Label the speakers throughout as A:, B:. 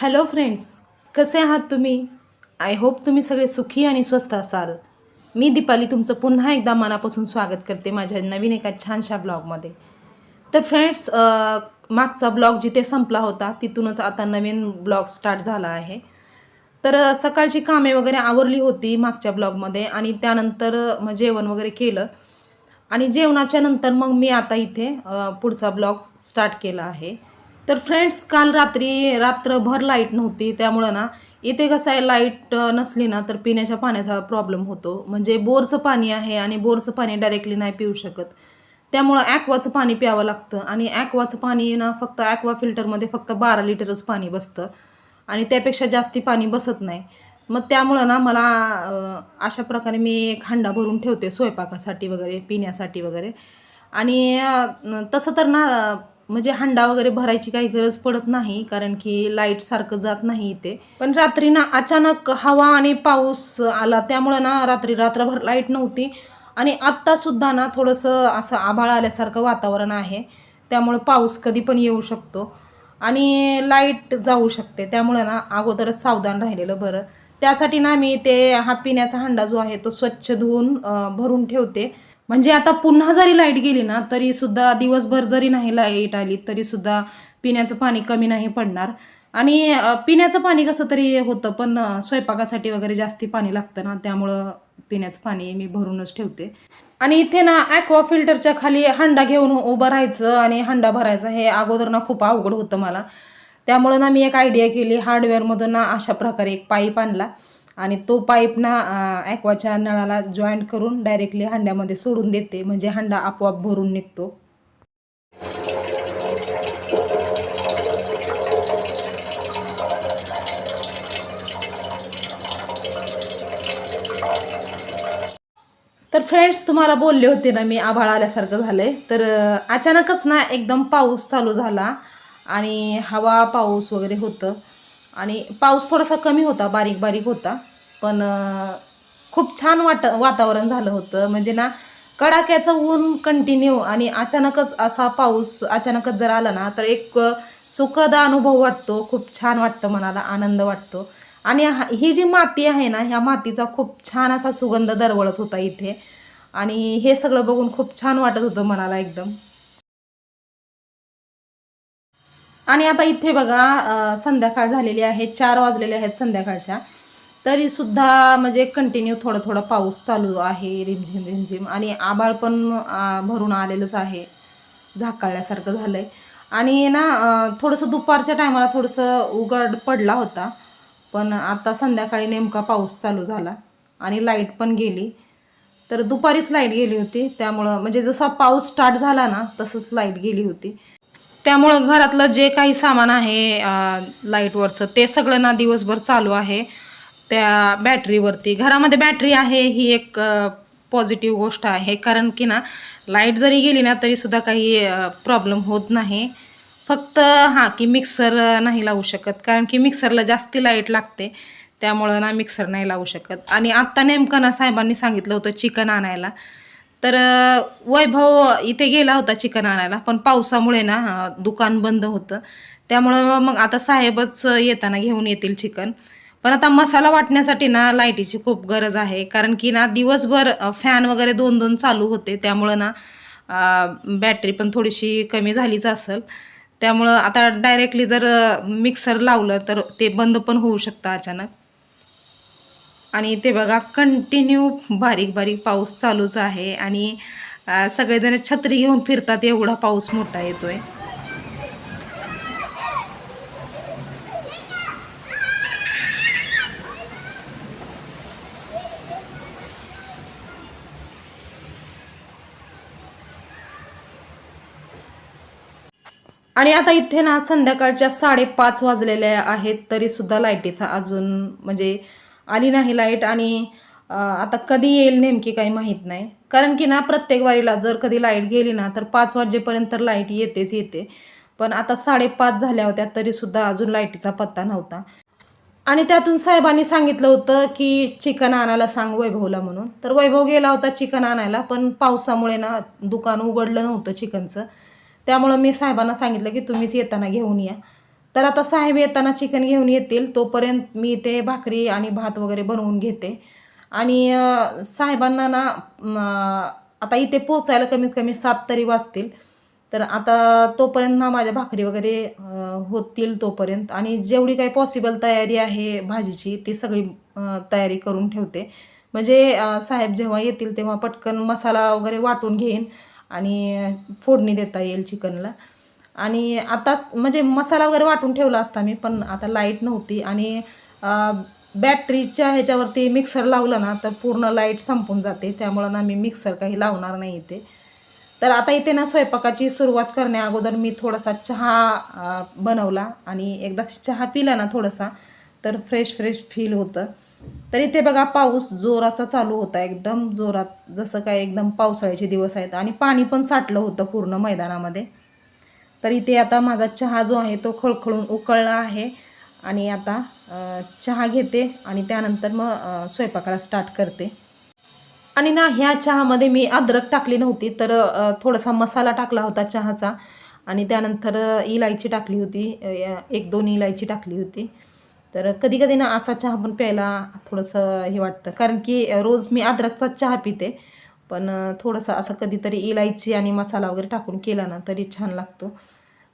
A: Hello friends कसे आहात तुम्ही? आय होप तुम्ही सगळे सुखी आणि स्वस्त असाल. मी दीपाली तुमचं पुन्हा एकदा मनापासून स्वागत करते माझ्या नवीन एका छानशा ब्लॉगमध्ये. तर फ्रेंड्स मागचा ब्लॉग जिथे संपला होता तिथूनच आता नवीन ब्लॉग स्टार्ट झाला आहे. तर सकाळची कामे वगैरे आवरली होती मागच्या ब्लॉगमध्ये आणि त्यानंतर मग जेवण वगैरे केलं. आणि जेवणाच्या नंतर मग मी आता इथे पुढचा ब्लॉग स्टार्ट केला आहे. तर फ्रेंड्स काल रात्री रात्रभर लाइट नव्हती त्यामुळं ना इथे कसं आहे लाइट नसली ना तर पिण्याच्या पाण्याचा प्रॉब्लेम होतो. म्हणजे बोरचं पाणी आहे आणि बोरचं पाणी डायरेक्टली नाही पिऊ शकत. त्यामुळं ॲक्वाचं पाणी प्यावं लागतं आणि ॲक्वाचं पाणी ना फक्त ॲक्वा फिल्टरमध्ये फक्त बारा लिटरच पाणी बसतं आणि त्यापेक्षा जास्ती पाणी बसत नाही. मग त्यामुळं ना मला अशा प्रकारे मी एक हंडा भरून ठेवते स्वयंपाकासाठी वगैरे पिण्यासाठी वगैरे. आणि तसं तर ना म्हणजे हंडा वगैरे भरायची काही गरज पडत नाही कारण की लाइट सारखं जात नाही इथे. पण रात्री ना अचानक हवा आणि पाऊस आला त्यामुळं ना रात्री रात्रभर लाइट नव्हती. आणि आत्तासुद्धा ना थोडंसं असं आभाळ आल्यासारखं वातावरण आहे. त्यामुळं पाऊस कधी पण येऊ शकतो. आणि लाइट जाऊ शकते त्यामुळं ना अगोदरच सावधान राहिलेलं बरं. त्यासाठी ना मी ते हा पिण्याचा हंडा जो आहे तो स्वच्छ धुवून भरून ठेवते. म्हणजे आता पुन्हा जरी लाइट गेली ना तरी सुद्धा दिवसभर जरी नाही लाइट आली तरी सुद्धा पिण्याचं पाणी कमी नाही पडणार. आणि पिण्याचं पाणी कसं तरी होतं पण स्वयंपाकासाठी वगैरे जास्ती पाणी लागतं ना त्यामुळं पिण्याचं पाणी मी भरूनच ठेवते. आणि इथे ना ॲक्वा फिल्टरच्या खाली हंडा घेऊन उभं राहायचं आणि हंडा भरायचा हे अगोदर ना खूप अवघड होतं मला. त्यामुळं ना मी एक आयडिया केली हार्डवेअरमधून ना अशा प्रकारे एक पाईप आणला. आणि तो पाईप ना ॲक्वाच्या नळाला जॉईंट करून डायरेक्टली हंड्यामध्ये सोडून देते. म्हणजे हंडा आपोआप भरून निघतो. तर फ्रेंड्स तुम्हाला बोलले होते ना मी आभाळ आल्यासारखं झालं आहे तर अचानकच ना एकदम पाऊस चालू झाला. आणि हवा पाऊस वगैरे होतं. आणि पाऊस थोडासा कमी होता बारीक बारीक होता. पण खूप छान वाट वातावरण झालं होतं. म्हणजे ना कडाक्याचं ऊन कंटिन्यू आणि अचानकच असा पाऊस अचानकच जर आला ना तर एक सुखद अनुभव वाटतो. खूप छान वाटतं मनाला आनंद वाटतो. आणि हा- ही जी माती आहे ना ह्या मातीचा खूप छान असा सुगंध दरवळत होता इथे. आणि हे सगळं बघून खूप छान वाटत होतं मनाला एकदम. आणि आता इथे बघा संध्याकाळ झालेली आहे. चार वाजलेले आहेत संध्याकाळच्या. तरी सुद्धा म्हणजे कंटिन्यू थोडं थोडं पाऊस चालू आहे रिमझिम रिमझिम. आणि आभाळ पण भरून आलेलंच आहे. झाकाळल्यासारखं आहे आणि ना थोडंसं दुपारच्या टायमाला थोडंसं उघड पडला होता. पण आता संध्याकाळी नेमका पाऊस चालू झाला. आणि लाइट पण गेली. तर दुपारीच लाइट गेली होती. त्यामुळं म्हणजे जसा पाऊस स्टार्ट झाला ना तसंच लाइट गेली होती. त्यामुळं घरातलं जे काही सामान आहे लाईटवरचं ते सगळं ना दिवसभर चालू आहे. त्या बॅटरीवरती. घरामध्ये बॅटरी आहे ही एक पॉझिटिव्ह गोष्ट आहे. कारण की ना लाइट जरी गेली ना तरीसुद्धा काही प्रॉब्लेम होत नाही. फक्त हां की मिक्सर नाही लावू शकत. कारण की मिक्सरला जास्ती लाइट लागते. त्यामुळं ना मिक्सर नाही लावू शकत. आणि आत्ता नेमकं ना साहेबांनी सांगितलं होतं चिकन आणायला. तर वैभव इथे गेला होता चिकन आणायला. पण पावसामुळे ना दुकान बंद होतं. त्यामुळं मग आता साहेबच येताना घेऊन येतील चिकन. पण आता मसाला वाटण्यासाठी ना लाईटीची खूप गरज आहे. कारण की ना दिवसभर फॅन वगैरे दोन दोन चालू होते. त्यामुळं ना बॅटरी पण थोडीशी कमी झालीच असेल. त्यामुळं आता डायरेक्टली जर मिक्सर लावलं तर ते बंद पण होऊ शकतं अचानक. आणि ते बघा कंटिन्यू बारीक बारीक पाऊस चालूच आहे. आणि सगळेजण छत्री घेऊन फिरतात एवढा पाऊस मोठा येतो आहे आणि आता इथे ना संध्याकाळच्या साडेपाच वाजलेल्या आहेत तरीसुद्धा लाईटीचा अजून म्हणजे आली नाही लाइट आणि आता कधी येईल नेमकी काही माहीत नाही. कारण की ना प्रत्येक वारीला जर कधी लाइट गेली ना तर पाच वाजेपर्यंत लाइट येतेच येते. पण आता साडेपाच झाल्या होत्या तरीसुद्धा अजून लाईटीचा पत्ता नव्हता. आणि त्यातून साहेबांनी सांगितलं होतं की चिकन आणायला सांग वैभवला म्हणून. तर वैभव गेला होता चिकन आणायला पण पावसामुळे ना दुकान उघडलं नव्हतं चिकनचं. त्यामुळं मी साहेबांना सांगितलं की तुम्हीच येताना घेऊन या. तर आता साहेब येताना चिकन घेऊन येतील तोपर्यंत मी ते भाकरी आणि भात वगैरे बनवून घेते. आणि साहेबांना ना आता इथे पोचायला कमीत कमी सात तरी वाजतील. तर आता तोपर्यंत ना माझ्या भाकरी वगैरे होतील तोपर्यंत. आणि जेवढी काही पॉसिबल तयारी आहे भाजीची ती सगळी तयारी करून ठेवते. म्हणजे साहेब जेव्हा येतील तेव्हा पटकन मसाला वगैरे वाटून घेईन. आणि फोडणी देता येईल चिकनला. आणि आता म्हणजे मसाला वगैरे वाटून ठेवला असता मी पण आता लाइट नव्हती. आणि बॅटरीच्या ह्याच्यावरती मिक्सर लावला ना तर पूर्ण लाइट संपून जाते. त्यामुळं ना मी मिक्सर काही लावणार नाही इथे. तर आता इथे ना स्वयंपाकाची सुरुवात करण्या अगोदर मी थोडासा चहा बनवला. आणि एकदा चहा पिला ना थोडासा तर फ्रेश फ्रेश फील होतं. तर इथे बघा पाऊस जोराचा चालू होता. एकदम जोरात जसं काय एकदम पावसाळ्याचे दिवस आहेत. आणि पाणी पण साठलं होतं पूर्ण मैदानामध्ये. तर इथे आता माझा चहा जो आहे तो खळखळून उकळला आहे. आणि आता चहा घेते आणि त्यानंतर मग स्वयंपाकाला स्टार्ट करते. आणि ना ह्या चहामध्ये मी अद्रक टाकली नव्हती तर थोडासा मसाला टाकला होता चहाचा. आणि त्यानंतर इलायची टाकली होती. एक दोन इलायची टाकली होती. तर कधी कधी ना असा चहा पण प्यायला थोडंसं हे वाटतं. कारण की रोज मी अद्रकचा चहा पिते पण थोडंसं असं कधीतरी इलायची आणि मसाला वगैरे टाकून केला ना तरी छान लागतो.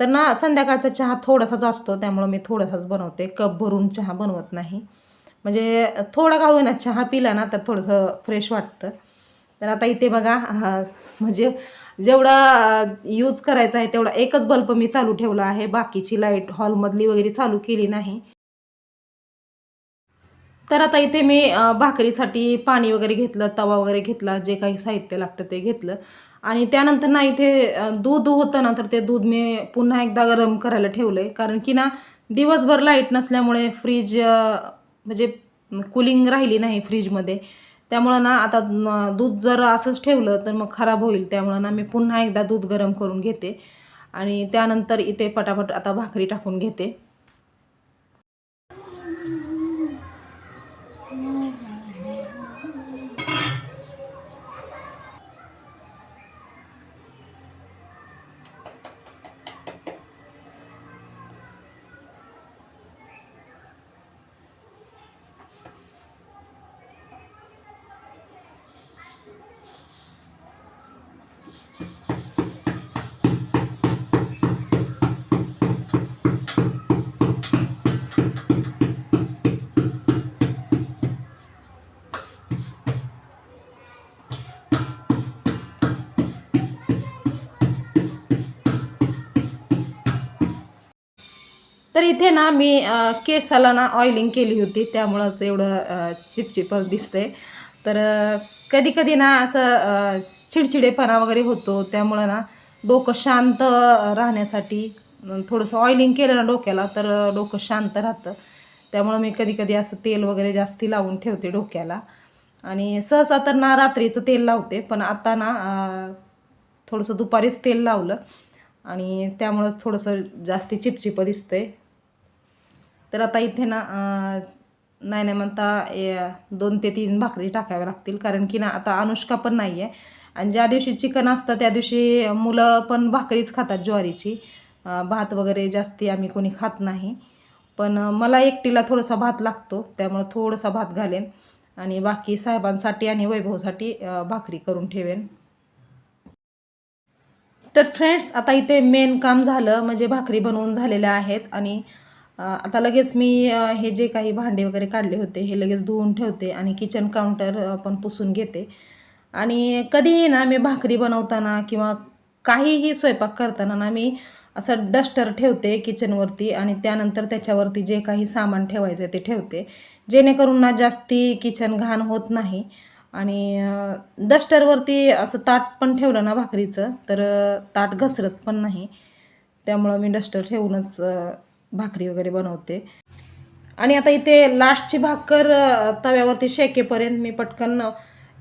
A: तर ना संध्याकाळचा चहा थोडासाच असतो त्यामुळं मी थोडासाच बनवते. कप भरून चहा बनवत नाही. म्हणजे थोडा का होईना चहा पिला ना तर थोडंसं फ्रेश वाटतं. तर आता इथे बघा हा, म्हणजे जेवढा यूज करायचा आहे तेवढा एकच बल्ब मी चालू ठेवला आहे. बाकीची लाइट हॉलमधली वगैरे चालू केली नाही. तर आता इथे मी भाकरीसाठी पाणी वगैरे घेतलं तवा वगैरे घेतला जे काही साहित्य लागतं ते घेतलं. आणि त्यानंतर ना इथे दूध होतं ना तर ते दूध मी पुन्हा एकदा गरम करायला ठेवलं आहे कारण की ना दिवसभर लाइट नसल्यामुळे फ्रीज म्हणजे कुलिंग राहिली नाही फ्रीजमध्ये. त्यामुळं ना आता दूध जर असंच ठेवलं तर मग खराब होईल. त्यामुळं ना मी पुन्हा एकदा दूध गरम करून घेते. आणि त्यानंतर इथे पटापट आता भाकरी टाकून घेते. इथे ना मी केसाला ना ऑइलिंग केली होती त्यामुळंच एवढं चिपचिप चिपचिपच दिसते तर कधी कधी ना असं चिडचिडेपणा वगैरे होतो त्यामुळं ना डोकं शांत राहण्यासाठी थोडंसं ऑइलिंग केलं ना डोक्याला तर डोकं शांत राहतं. त्यामुळं मी कधी कधी असं तेल वगैरे जास्ती लावून ठेवते डोक्याला. आणि सहसा तर ना रात्रीचं तेल लावते पण आता ना थोडंसं दुपारीच तेल लावलं. आणि त्यामुळंच थोडंसं जास्ती चिपचिप दिसतंय. तर आता इथे ना नाही नाही म्हणता दोन ते तीन भाकरी टाकाव्या लागतील. कारण की ना आता अनुष्का पण नाही आहे आणि ज्या दिवशी चिकन असतं त्या दिवशी मुलं पण भाकरीच खातात ज्वारीची. भात वगैरे जास्ती आम्ही कोणी खात नाही. पण मला एकटीला थोडासा भात लागतो त्यामुळं थोडासा भात घालेन. आणि बाकी साहेबांसाठी आणि वैभवसाठी भाकरी करून ठेवेन. तर फ्रेंड्स आता इथे मेन काम झालं म्हणजे भाकरी बनवून झालेल्या आहेत. आणि आता लगेच मी हे जे काही भांडे वगैरे काढले होते हे लगेच धुवून ठेवते आणि किचन काउंटर पण पुसून घेते. आणि कधीही ना मी भाकरी बनवताना किंवा काहीही स्वयंपाक करताना ना मी असं डस्टर ठेवते किचनवरती आणि त्यानंतर त्याच्यावरती जे काही सामान ठेवायचं आहे ते ठेवते. जेणेकरून ना जास्ती किचन घाण होत नाही. आणि डस्टरवरती असं ताट पण ठेवलं ना भाकरीचं तर ताट घसरत पण नाही. त्यामुळं मी डस्टर ठेवूनच भाकरी वगैरे बनवते. आणि आता इथे लास्टची भाकर तव्यावरती शेकेपर्यंत मी पटकन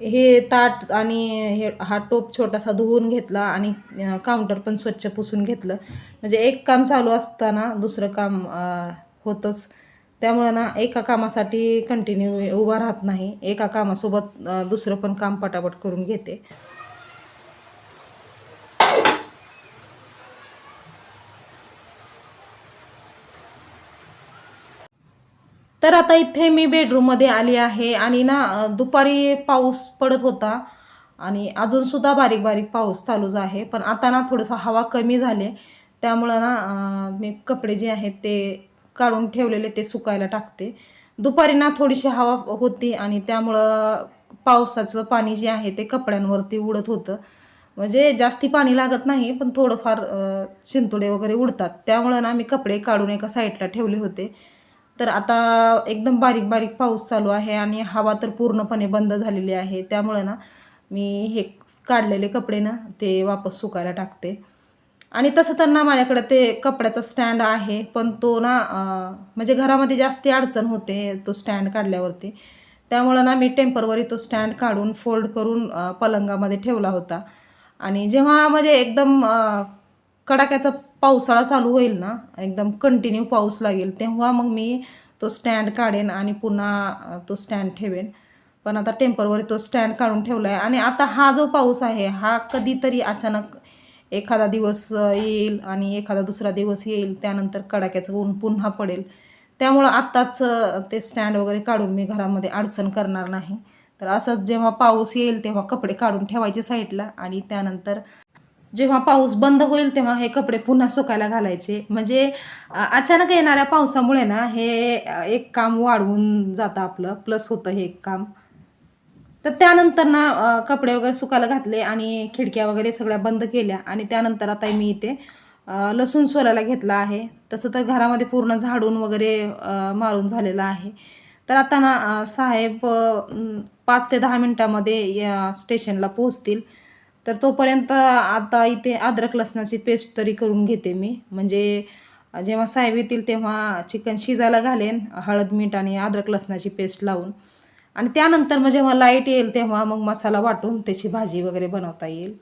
A: हे ताट आणि हे हा टोप छोटासा धुवून घेतला आणि काउंटर पण स्वच्छ पुसून घेतलं. म्हणजे एक काम चालू असताना दुसरं काम होतंच. त्यामुळं ना एका कामासाठी कंटिन्यू उभा राहत नाही. एका कामासोबत दुसरं पण काम पटापट करून घेते. तर आता इथे मी बेडरूममध्ये आली आहे आणि ना दुपारी पाऊस पडत होता आणि अजूनसुद्धा बारीक बारीक पाऊस चालूच आहे. पण आता ना थोडंसं हवा कमी झाले. त्यामुळं ना मी कपडे जे आहेत ते काढून ठेवलेले ते सुकायला टाकते. दुपारी ना थोडीशी हवा होती आणि त्यामुळं पावसाचं पाणी जे आहे ते कपड्यांवरती उडत होतं. म्हणजे जास्ती पाणी लागत नाही पण थोडंफार अ, शिंतोडे वगैरे उडतात. त्यामुळं ना मी कपडे काढून एका साईडला ठेवले होते. तर आता एकदम बारीक बारीक पाऊस चालू आहे आणि हवा तर पूर्णपणे बंद झालेली आहे. त्यामुळं ना मी हे काढलेले कपडे ना ते वापस सुकायला टाकते. आणि तसं तर ना माझ्याकडे ते कपड्याचा स्टँड आहे पण तो ना म्हणजे घरामध्ये जास्ती अडचण होते तो स्टँड काढल्यावरती. त्यामुळं ना मी टेम्परवरी तो स्टँड काढून फोल्ड करून पलंगामध्ये ठेवला होता. आणि जेव्हा म्हणजे एकदम कडाक्याचा पावसाळा चालू होईल ना एकदम कंटिन्यू पाऊस लागेल तेव्हा मग मी तो स्टँड काढेन आणि पुन्हा तो स्टँड ठेवेन. पण आता टेम्परवरी तो स्टँड काढून ठेवला आहे आणि आता हा जो पाऊस आहे हा कधीतरी अचानक एखादा दिवस येईल आणि एखादा दुसरा दिवस येईल त्यानंतर कडाक्याचं ऊन पुन्हा पडेल. त्यामुळं आत्ताच ते स्टँड वगैरे काढून मी घरामध्ये अडचण करणार नाही. तर असंच जेव्हा पाऊस येईल तेव्हा कपडे काढून ठेवायचे साईडला आणि त्यानंतर जेव्हा पाऊस बंद होईल तेव्हा हे कपडे पुन्हा सुकायला घालायचे. म्हणजे अचानक येणाऱ्या पावसामुळे ना हे एक काम वाढवून जातं आपलं. प्लस होतं हे एक काम. तर त्यानंतर ना कपडे वगैरे सुकायला घातले आणि खिडक्या वगैरे सगळ्या बंद केल्या. आणि त्यानंतर आता मी इथे लसूण सोलायला घेतला आहे. तसं तर घरामध्ये पूर्ण झाडून वगैरे मारून झालेलं आहे. तर आता ना साहेब पाच ते दहा मिनटामध्ये या स्टेशनला पोहोचतील. तर तोपर्यंत आता इथे अद्रक लसणाची पेस्ट तरी करून घेते मी. म्हणजे जेव्हा साहेब येतील तेव्हा चिकन शिजायला घालेन हळद मीठ आणि अद्रक लसणाची पेस्ट लावून. आणि त्यानंतर मग जेव्हा लाइट येईल तेव्हा मग मसाला वाटून त्याची भाजी वगैरे बनवता येईल.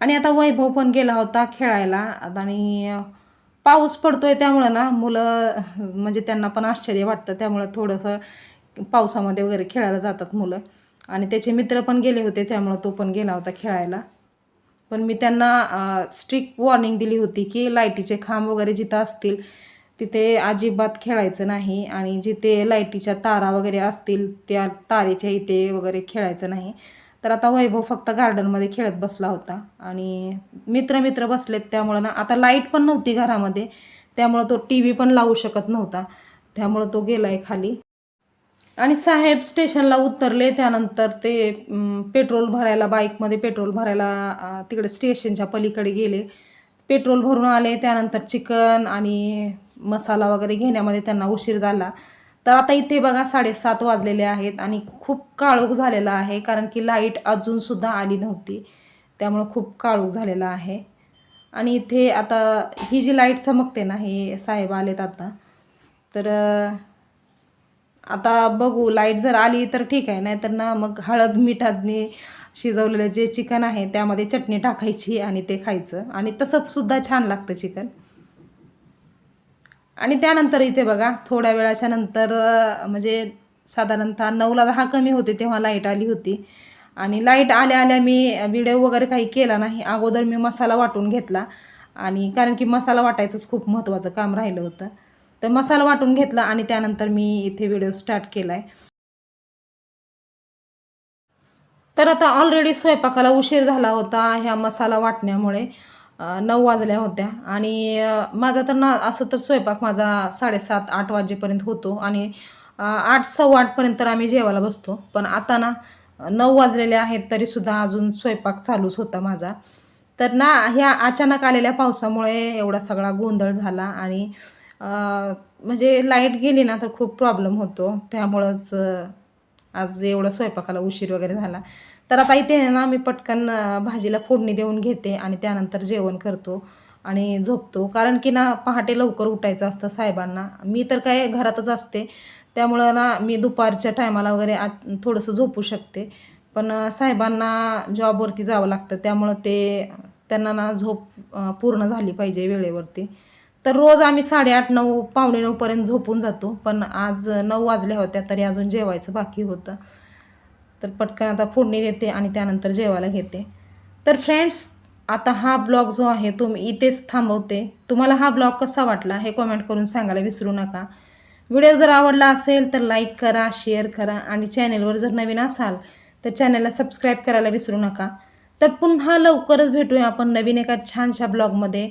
A: आणि आता वैभव पण गेला होता खेळायला. आणि पाऊस पडतोय त्यामुळं ना मुलं म्हणजे त्यांना पण आश्चर्य वाटतं. त्यामुळं थोडंसं पावसामध्ये वगैरे खेळायला जातात मुलं. आणि त्याचे मित्र पण गेले होते त्यामुळं तो पण गेला होता खेळायला. पण मी त्यांना स्ट्रिक्ट वॉर्निंग दिली होती की लाईटीचे खांब वगैरे जिथं असतील तिथे अजिबात खेळायचं नाही आणि जिथे लाईटीच्या तारा वगैरे असतील त्या तारेच्या इथे वगैरे खेळायचं नाही. तर आता वैभव फक्त गार्डनमध्ये खेळत बसला होता आणि मित्र मित्र बसलेत त्यामुळं ना आता लाइट पण नव्हती घरामध्ये त्यामुळं तो टी व्ही पण लावू शकत नव्हता. त्यामुळं तो गेला आहे खाली. आणि साहेब स्टेशनला उतरले त्यानंतर ते पेट्रोल भरायला बाईकमध्ये पेट्रोल भरायला तिकडे स्टेशनच्या पलीकडे गेले. पेट्रोल भरून आले त्यानंतर चिकन आणि मसाला वगैरे घेण्यामध्ये त्यांना उशीर झाला. तर आता इथे बघा साडेसात वाजलेले आहेत आणि खूप काळोख झालेला आहे कारण की लाइट अजूनसुद्धा आली नव्हती. त्यामुळं खूप काळोख झालेला आहे. आणि इथे आता ही जी लाइट चमकते ना हे साहेब आलेत आता. तर आता बघू लाइट जर आली तर ठीक आहे नाहीतर ना मग हळद मिठाने शिजवलेलं जे चिकन आहे त्यामध्ये चटणी टाकायची आणि ते खायचं. आणि तसंसुद्धा छान लागतं चिकन. आणि त्यानंतर इथे बघा थोड्या वेळाच्या नंतर म्हणजे साधारणतः नऊला दहा कमी होते तेव्हा लाइट आली होती. आणि लाइट आल्या आल्या मी व्हिडिओ वगैरे काही केला नाही. अगोदर मी मसाला वाटून घेतला. आणि कारण की मसाला वाटायचंच खूप महत्त्वाचं काम राहिलं होतं. तर मसाला वाटून घेतला आणि त्यानंतर मी इथे व्हिडिओ स्टार्ट केला आहे तर आता ऑलरेडी स्वयंपाकाला उशीर झाला होता ह्या मसाला वाटण्यामुळे. नऊ वाजल्या होत्या आणि माझा तर ना असं तर स्वयंपाक माझा साडेसात आठ वाजेपर्यंत होतो आणि आठ सव्वा आठपर्यंत तर आम्ही जेवायला बसतो. पण आता ना नऊ वाजलेले आहेत तरीसुद्धा अजून स्वयंपाक चालूच होता माझा. तर ना ह्या अचानक आलेल्या पावसामुळे एवढा सगळा गोंधळ झाला आणि म्हणजे लाइट गेली ना तर खूप प्रॉब्लेम होतो. त्यामुळंच आज एवढं स्वयंपाकाला उशीर वगैरे झाला. तर आता इथे ना मी पटकन भाजीला फोडणी देऊन घेते आणि त्यानंतर जेवण करतो आणि झोपतो. कारण की ना पहाटे लवकर उठायचं असतं साहेबांना. मी तर काय घरातच असते. त्यामुळं ना मी दुपारच्या टायमाला वगैरे आ थोडंसं झोपू शकते. पण साहेबांना जॉबवरती जावं लागतं. त्यामुळं ते त्यांना ना झोप पूर्ण झाली पाहिजे वेळेवरती. तर रोज आम्ही साडेआठ नऊ पावणे नऊपर्यंत झोपून जातो. पण आज नऊ वाजल्या होत्या तरी अजून जेवायचं बाकी होतं. तर पटकन आता फोडणी देते आणि त्यानंतर जेवायला घेते. तर फ्रेंड्स आता हा ब्लॉग जो आहे तो मी इथेच थांबवते. तुम्हाला हा ब्लॉग कसा वाटला हे कमेंट करून सांगायला विसरू नका. व्हिडिओ जर आवडला असेल तर लाईक करा शेअर करा आणि चॅनेलवर जर नवीन असाल तर चॅनलला सबस्क्राईब करायला विसरू नका. तर पुन्हा लवकरच भेटूया आपण नवीन एका छानशा ब्लॉगमध्ये.